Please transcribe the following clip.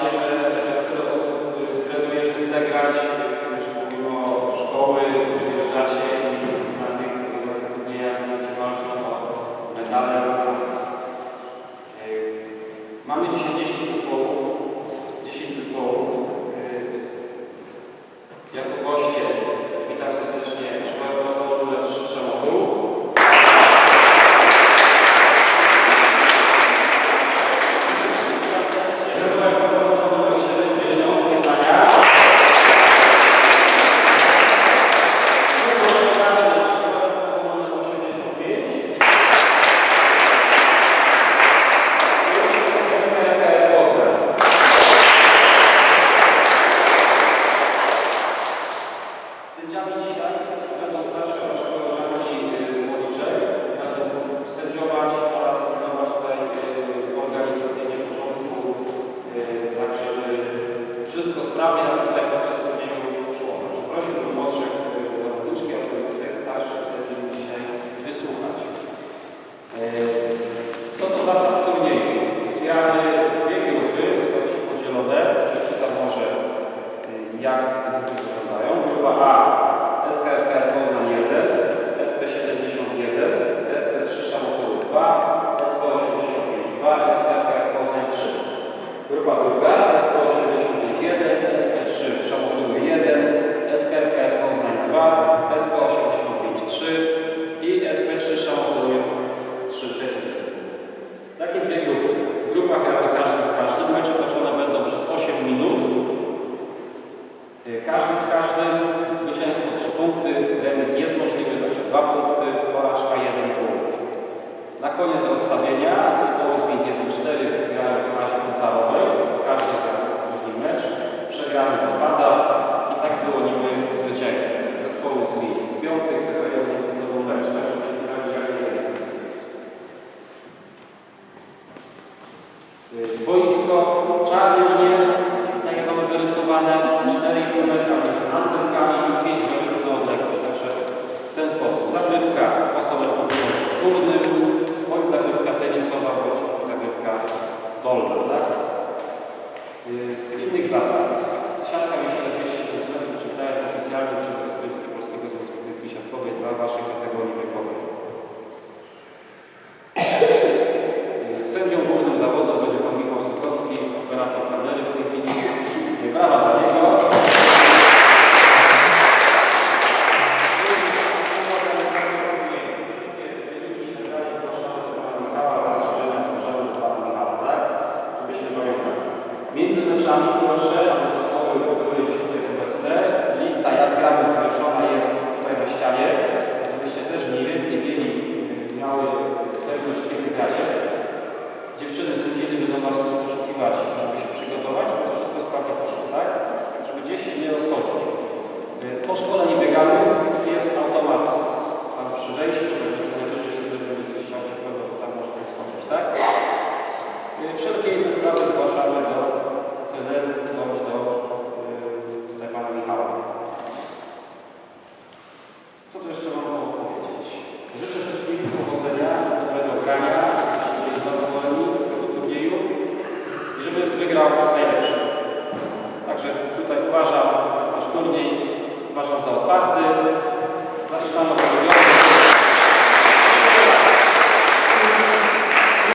Amen. sprawie na tym tak podczas turnieju Szłocha. Prosił młodszych zawodniczki, aby tych starszych zechcieli dzisiaj wysłuchać. E, co do zasad turnieju? Mamy dwie grupy, zostały się podzielone. Czytam może, e, jak te grupy wyglądają. Grupa A, SKFK Poznań 1, SP71, SP3 Szamotów 2, Takie dwie grupy. Grupa gramy każdy z każdym, mecze toczone będą przez 8 minut. Y, każdy z każdym, zwycięstwo 3 punkty, remis jest możliwy, także 2 punkty, porażka 1 punkt. Na koniec rozstawienia zespoły Golden nami proszę, aby